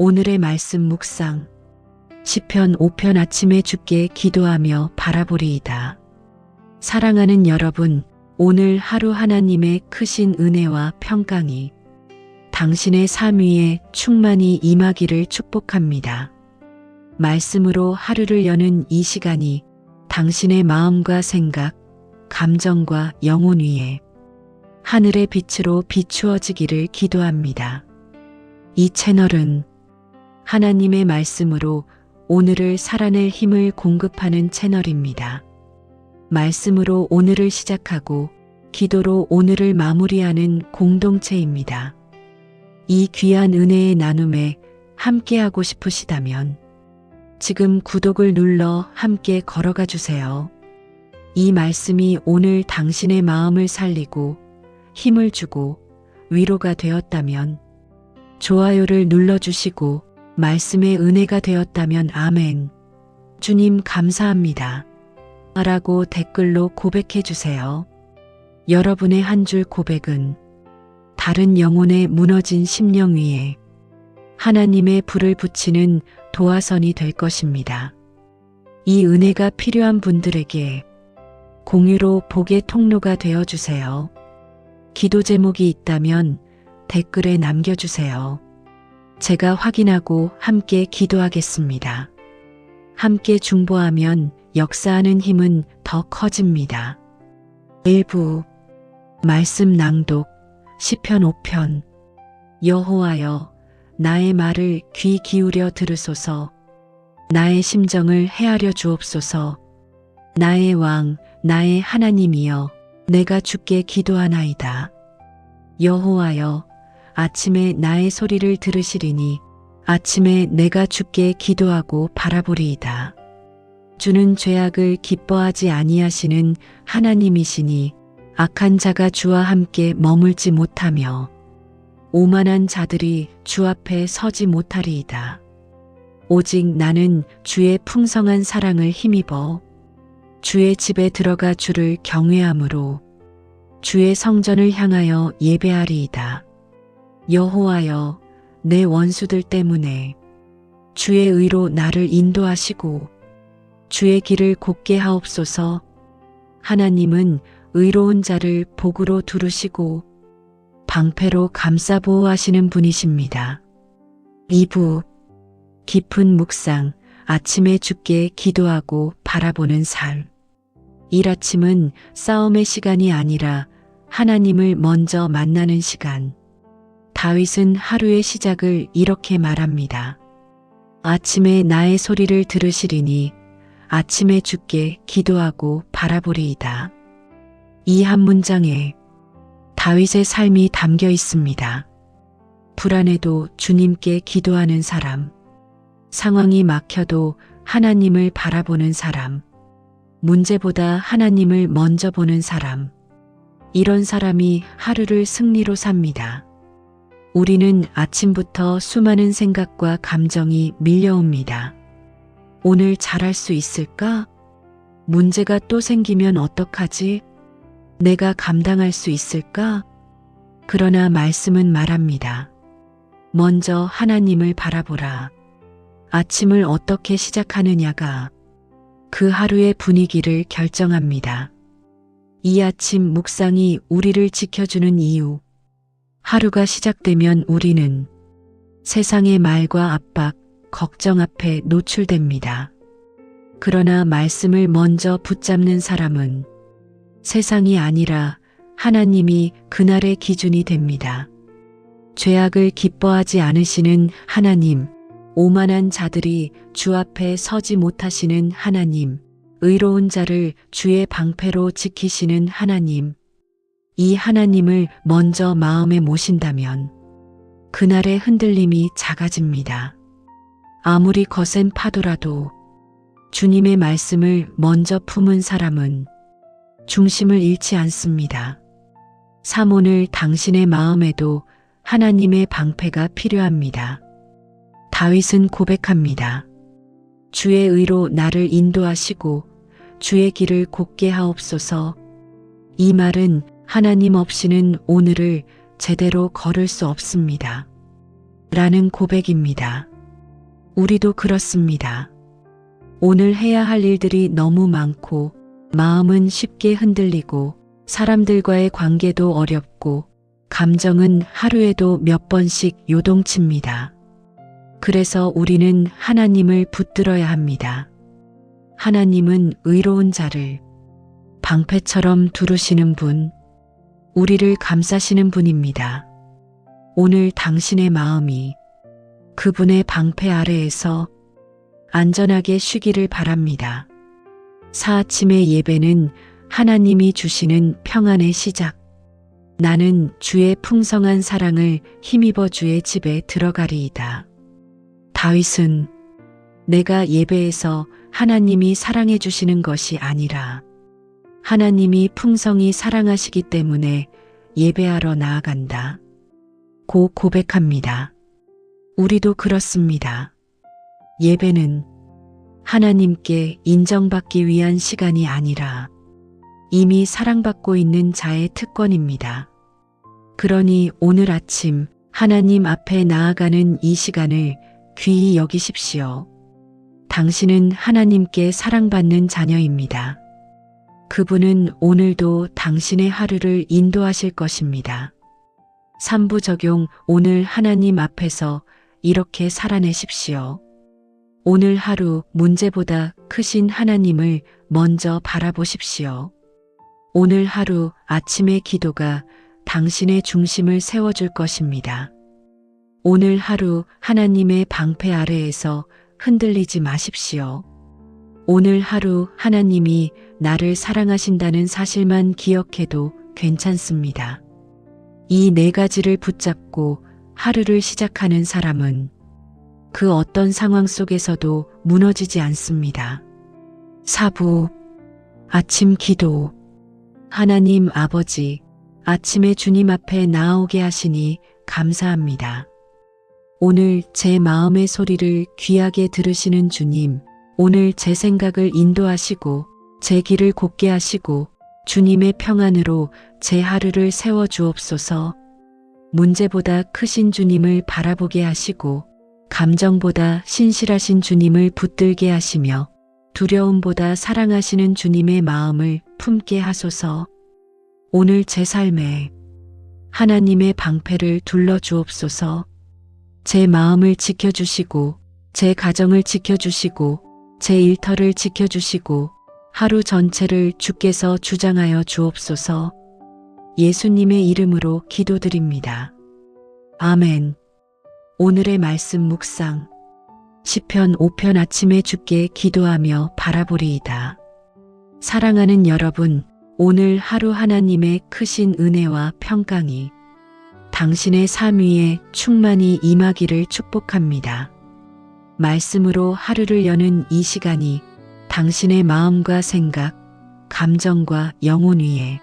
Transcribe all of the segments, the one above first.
오늘의 말씀 묵상. 시편 5편 아침에 주께 기도하며 바라보리이다. 사랑하는 여러분, 오늘 하루 하나님의 크신 은혜와 평강이 당신의 삶 위에 충만히 임하기를 축복합니다. 말씀으로 하루를 여는 이 시간이 당신의 마음과 생각, 감정과 영혼 위에 하늘의 빛으로 비추어지기를 기도합니다. 이 채널은 하나님의 말씀으로 오늘을 살아낼 힘을 공급하는 채널입니다. 말씀으로 오늘을 시작하고 기도로 오늘을 마무리하는 공동체입니다. 이 귀한 은혜의 나눔에 함께하고 싶으시다면 지금 구독을 눌러 함께 걸어가 주세요. 이 말씀이 오늘 당신의 마음을 살리고 힘을 주고 위로가 되었다면 좋아요를 눌러주시고 말씀의 은혜가 되었다면 아멘. 주님 감사합니다. 라고 댓글로 고백해 주세요. 여러분의 한 줄 고백은 다른 영혼의 무너진 심령 위에 하나님의 불을 붙이는 도화선이 될 것입니다. 이 은혜가 필요한 분들에게 공유로 복의 통로가 되어 주세요. 기도 제목이 있다면 댓글에 남겨주세요. 제가 확인하고 함께 기도하겠습니다. 함께 중보하면 역사하는 힘은 더 커집니다. 일부 말씀 낭독 시편 5편 여호와여 나의 말을 귀 기울여 들으소서 나의 심정을 헤아려 주옵소서 나의 왕 나의 하나님이여 내가 주께 기도하나이다. 여호와여 아침에 나의 소리를 들으시리니 아침에 내가 주께 기도하고 바라보리이다. 주는 죄악을 기뻐하지 아니하시는 하나님이시니 악한 자가 주와 함께 머물지 못하며 오만한 자들이 주 앞에 서지 못하리이다. 오직 나는 주의 풍성한 사랑을 힘입어 주의 집에 들어가 주를 경외함으로 주의 성전을 향하여 예배하리이다. 여호와여 내 원수들 때문에 주의 의로 나를 인도하시고 주의 길을 곧게 하옵소서 하나님은 의로운 자를 복으로 두르시고 방패로 감싸 보호하시는 분이십니다. 2부 깊은 묵상 아침에 죽게 기도하고 바라보는 삶 일아침은 싸움의 시간이 아니라 하나님을 먼저 만나는 시간. 다윗은 하루의 시작을 이렇게 말합니다. 아침에 나의 소리를 들으시리니 아침에 죽게 기도하고 바라보리이다. 이 한 문장에 다윗의 삶이 담겨 있습니다. 불안해도 주님께 기도하는 사람, 상황이 막혀도 하나님을 바라보는 사람, 문제보다 하나님을 먼저 보는 사람. 이런 사람이 하루를 승리로 삽니다. 우리는 아침부터 수많은 생각과 감정이 밀려옵니다. 오늘 잘할 수 있을까? 문제가 또 생기면 어떡하지? 내가 감당할 수 있을까? 그러나 말씀은 말합니다. 먼저 하나님을 바라보라. 아침을 어떻게 시작하느냐가 그 하루의 분위기를 결정합니다. 이 아침 묵상이 우리를 지켜주는 이유. 하루가 시작되면 우리는 세상의 말과 압박, 걱정 앞에 노출됩니다. 그러나 말씀을 먼저 붙잡는 사람은 세상이 아니라 하나님이 그날의 기준이 됩니다. 죄악을 기뻐하지 않으시는 하나님, 오만한 자들이 주 앞에 서지 못하시는 하나님, 의로운 자를 주의 방패로 지키시는 하나님, 이 하나님을 먼저 마음에 모신다면 그날의 흔들림이 작아집니다. 아무리 거센 파도라도 주님의 말씀을 먼저 품은 사람은 중심을 잃지 않습니다. 사모늘 당신의 마음에도 하나님의 방패가 필요합니다. 다윗은 고백합니다. 주의 의로 나를 인도하시고 주의 길을 곧게 하옵소서. 이 말은 하나님 없이는 오늘을 제대로 걸을 수 없습니다. 라는 고백입니다. 우리도 그렇습니다. 오늘 해야 할 일들이 너무 많고 마음은 쉽게 흔들리고 사람들과의 관계도 어렵고 감정은 하루에도 몇 번씩 요동칩니다. 그래서 우리는 하나님을 붙들어야 합니다. 하나님은 의로운 자를 방패처럼 두르시는 분, 우리를 감싸시는 분입니다. 오늘 당신의 마음이 그분의 방패 아래에서 안전하게 쉬기를 바랍니다. 사아침의 예배는 하나님이 주시는 평안의 시작. 나는 주의 풍성한 사랑을 힘입어 주의 집에 들어가리이다. 다윗은 내가 예배에서 하나님이 사랑해 주시는 것이 아니라 하나님이 풍성히 사랑하시기 때문에 예배하러 나아간다. 고 고백합니다. 우리도 그렇습니다. 예배는 하나님께 인정받기 위한 시간이 아니라 이미 사랑받고 있는 자의 특권입니다. 그러니 오늘 아침 하나님 앞에 나아가는 이 시간을 귀히 여기십시오. 당신은 하나님께 사랑받는 자녀입니다. 그분은 오늘도 당신의 하루를 인도하실 것입니다. 3부 적용 오늘 하나님 앞에서 이렇게 살아내십시오. 오늘 하루 문제보다 크신 하나님을 먼저 바라보십시오. 오늘 하루 아침의 기도가 당신의 중심을 세워줄 것입니다. 오늘 하루 하나님의 방패 아래에서 흔들리지 마십시오. 오늘 하루 하나님이 나를 사랑하신다는 사실만 기억해도 괜찮습니다. 이 네 가지를 붙잡고 하루를 시작하는 사람은 그 어떤 상황 속에서도 무너지지 않습니다. 사부, 아침 기도. 하나님 아버지, 아침에 주님 앞에 나오게 하시니 감사합니다. 오늘 제 마음의 소리를 귀하게 들으시는 주님, 오늘 제 생각을 인도하시고 제 길을 곱게 하시고 주님의 평안으로 제 하루를 세워 주옵소서. 문제보다 크신 주님을 바라보게 하시고 감정보다 신실하신 주님을 붙들게 하시며 두려움보다 사랑하시는 주님의 마음을 품게 하소서. 오늘 제 삶에 하나님의 방패를 둘러 주옵소서. 제 마음을 지켜주시고 제 가정을 지켜주시고 제 일터를 지켜주시고 하루 전체를 주께서 주장하여 주옵소서 예수님의 이름으로 기도드립니다. 아멘. 오늘의 말씀 묵상. 시편 5편 아침에 주께 기도하며 바라보리이다. 사랑하는 여러분, 오늘 하루 하나님의 크신 은혜와 평강이 당신의 삶 위에 충만히 임하기를 축복합니다. 말씀으로 하루를 여는 이 시간이 당신의 마음과 생각, 감정과 영혼 위에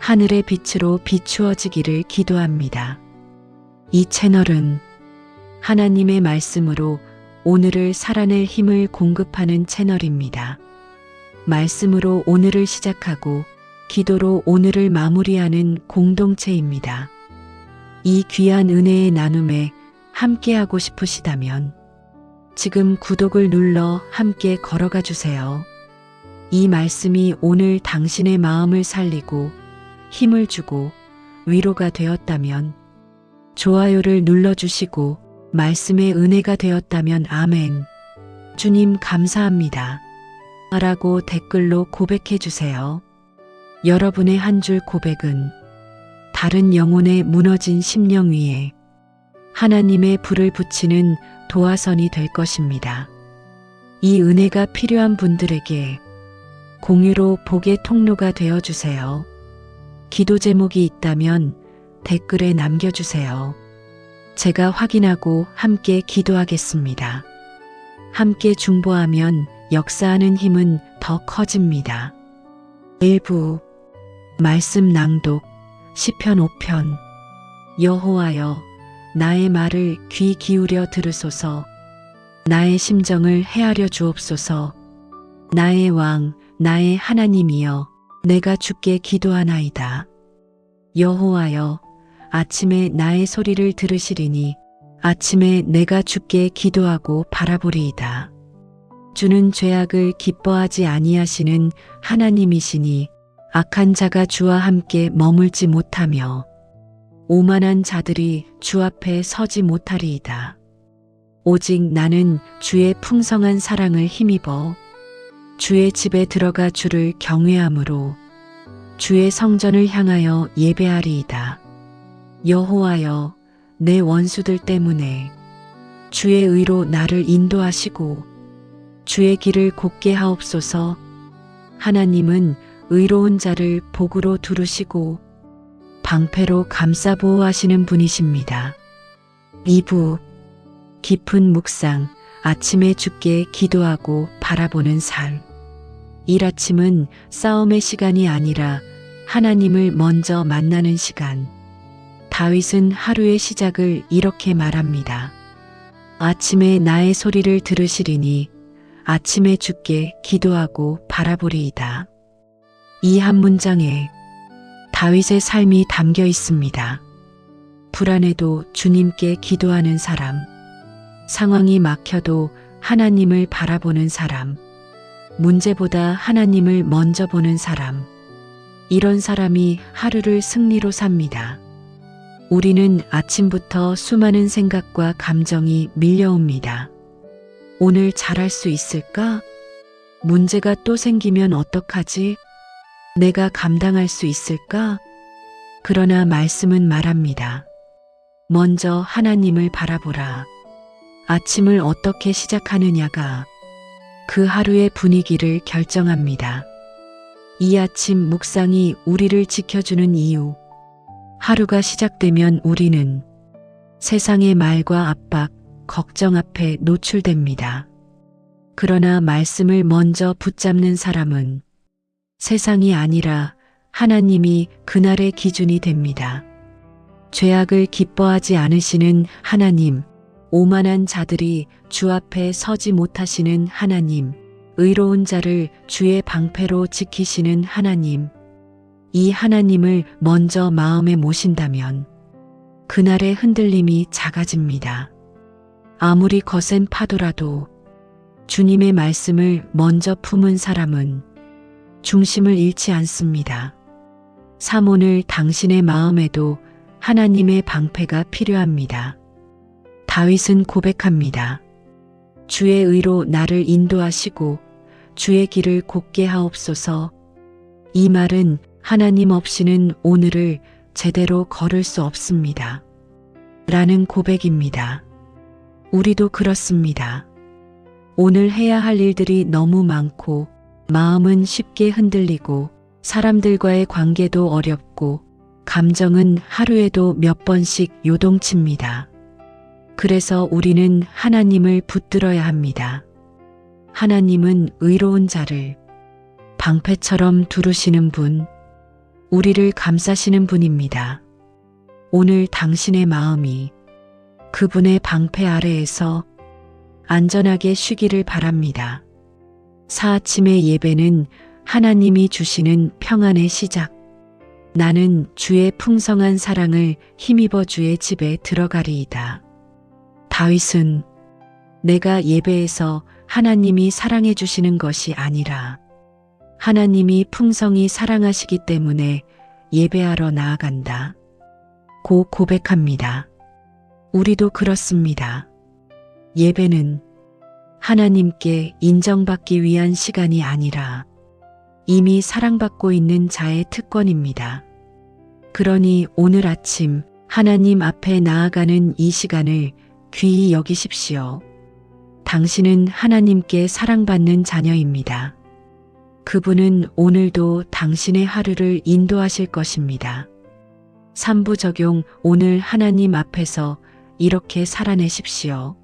하늘의 빛으로 비추어지기를 기도합니다. 이 채널은 하나님의 말씀으로 오늘을 살아낼 힘을 공급하는 채널입니다. 말씀으로 오늘을 시작하고 기도로 오늘을 마무리하는 공동체입니다. 이 귀한 은혜의 나눔에 함께하고 싶으시다면 지금 구독을 눌러 함께 걸어가 주세요. 이 말씀이 오늘 당신의 마음을 살리고 힘을 주고 위로가 되었다면 좋아요를 눌러주시고 말씀의 은혜가 되었다면 아멘. 주님 감사합니다. 라고 댓글로 고백해 주세요. 여러분의 한 줄 고백은 다른 영혼의 무너진 심령 위에 하나님의 불을 붙이는 도화선이 될 것입니다. 이 은혜가 필요한 분들에게 공유로 복의 통로가 되어 주세요. 기도 제목이 있다면 댓글에 남겨주세요. 제가 확인하고 함께 기도하겠습니다. 함께 중보하면 역사하는 힘은 더 커집니다. 일부 말씀 낭독 시편 5편 여호와여 나의 말을 귀 기울여 들으소서 나의 심정을 헤아려 주옵소서 나의 왕 나의 하나님이여 내가 주께 기도하나이다. 여호와여 아침에 나의 소리를 들으시리니 아침에 내가 주께 기도하고 바라보리이다. 주는 죄악을 기뻐하지 아니하시는 하나님이시니 악한 자가 주와 함께 머물지 못하며 오만한 자들이 주 앞에 서지 못하리이다. 오직 나는 주의 풍성한 사랑을 힘입어 주의 집에 들어가 주를 경외함으로 주의 성전을 향하여 예배하리이다. 여호와여 내 원수들 때문에 주의 의로 나를 인도하시고 주의 길을 곧게 하옵소서 하나님은 의로운 자를 복으로 두르시고 방패로 감싸 보호하시는 분이십니다. 2부 깊은 묵상 아침에 죽게 기도하고 바라보는 삶. 일 아침은 싸움의 시간이 아니라 하나님을 먼저 만나는 시간. 다윗은 하루의 시작을 이렇게 말합니다. 아침에 나의 소리를 들으시리니 아침에 죽게 기도하고 바라보리이다. 이 한 문장에 다윗의 삶이 담겨 있습니다. 불안해도 주님께 기도하는 사람. 상황이 막혀도 하나님을 바라보는 사람. 문제보다 하나님을 먼저 보는 사람. 이런 사람이 하루를 승리로 삽니다. 우리는 아침부터 수많은 생각과 감정이 밀려옵니다. 오늘 잘할 수 있을까? 문제가 또 생기면 어떡하지? 내가 감당할 수 있을까? 그러나 말씀은 말합니다. 먼저 하나님을 바라보라. 아침을 어떻게 시작하느냐가 그 하루의 분위기를 결정합니다. 이 아침 묵상이 우리를 지켜주는 이유. 하루가 시작되면 우리는 세상의 말과 압박, 걱정 앞에 노출됩니다. 그러나 말씀을 먼저 붙잡는 사람은 세상이 아니라 하나님이 그날의 기준이 됩니다. 죄악을 기뻐하지 않으시는 하나님, 오만한 자들이 주 앞에 서지 못하시는 하나님, 의로운 자를 주의 방패로 지키시는 하나님, 이 하나님을 먼저 마음에 모신다면 그날의 흔들림이 작아집니다. 아무리 거센 파도라도 주님의 말씀을 먼저 품은 사람은 중심을 잃지 않습니다. 사모늘 당신의 마음에도 하나님의 방패가 필요합니다. 다윗은 고백합니다. 주의 의로 나를 인도하시고 주의 길을 곧게 하옵소서. 이 말은 하나님 없이는 오늘을 제대로 걸을 수 없습니다. 라는 고백입니다. 우리도 그렇습니다. 오늘 해야 할 일들이 너무 많고 마음은 쉽게 흔들리고 사람들과의 관계도 어렵고 감정은 하루에도 몇 번씩 요동칩니다. 그래서 우리는 하나님을 붙들어야 합니다. 하나님은 의로운 자를 방패처럼 두르시는 분, 우리를 감싸시는 분입니다. 오늘 당신의 마음이 그분의 방패 아래에서 안전하게 쉬기를 바랍니다. 사아침의 예배는 하나님이 주시는 평안의 시작. 나는 주의 풍성한 사랑을 힘입어 주의 집에 들어가리이다. 다윗은 내가 예배에서 하나님이 사랑해 주시는 것이 아니라 하나님이 풍성히 사랑하시기 때문에 예배하러 나아간다. 고 고백합니다. 우리도 그렇습니다. 예배는 하나님께 인정받기 위한 시간이 아니라 이미 사랑받고 있는 자의 특권입니다. 그러니 오늘 아침 하나님 앞에 나아가는 이 시간을 귀히 여기십시오. 당신은 하나님께 사랑받는 자녀입니다. 그분은 오늘도 당신의 하루를 인도하실 것입니다. 3부 적용 오늘 하나님 앞에서 이렇게 살아내십시오.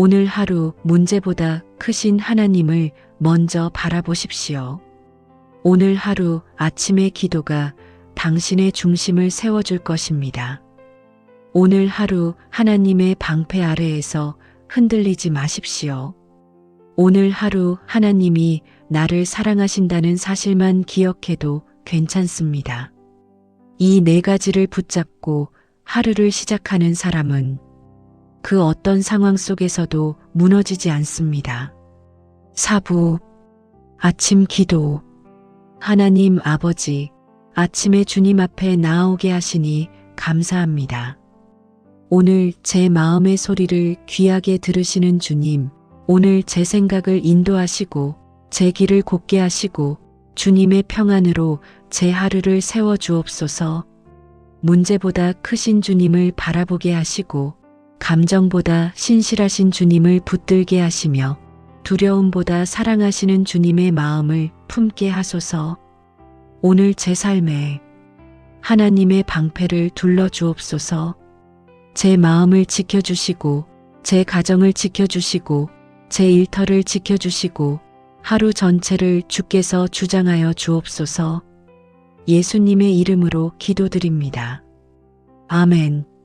오늘 하루 문제보다 크신 하나님을 먼저 바라보십시오. 오늘 하루 아침의 기도가 당신의 중심을 세워줄 것입니다. 오늘 하루 하나님의 방패 아래에서 흔들리지 마십시오. 오늘 하루 하나님이 나를 사랑하신다는 사실만 기억해도 괜찮습니다. 이 네 가지를 붙잡고 하루를 시작하는 사람은 그 어떤 상황 속에서도 무너지지 않습니다. 사부 아침 기도 하나님 아버지 아침에 주님 앞에 나아오게 하시니 감사합니다. 오늘 제 마음의 소리를 귀하게 들으시는 주님, 오늘 제 생각을 인도하시고 제 길을 곱게 하시고 주님의 평안으로 제 하루를 세워 주옵소서. 문제보다 크신 주님을 바라보게 하시고 감정보다 신실하신 주님을 붙들게 하시며 두려움보다 사랑하시는 주님의 마음을 품게 하소서. 오늘 제 삶에 하나님의 방패를 둘러 주옵소서. 제 마음을 지켜주시고 제 가정을 지켜주시고 제 일터를 지켜주시고 하루 전체를 주께서 주장하여 주옵소서. 예수님의 이름으로 기도드립니다. 아멘.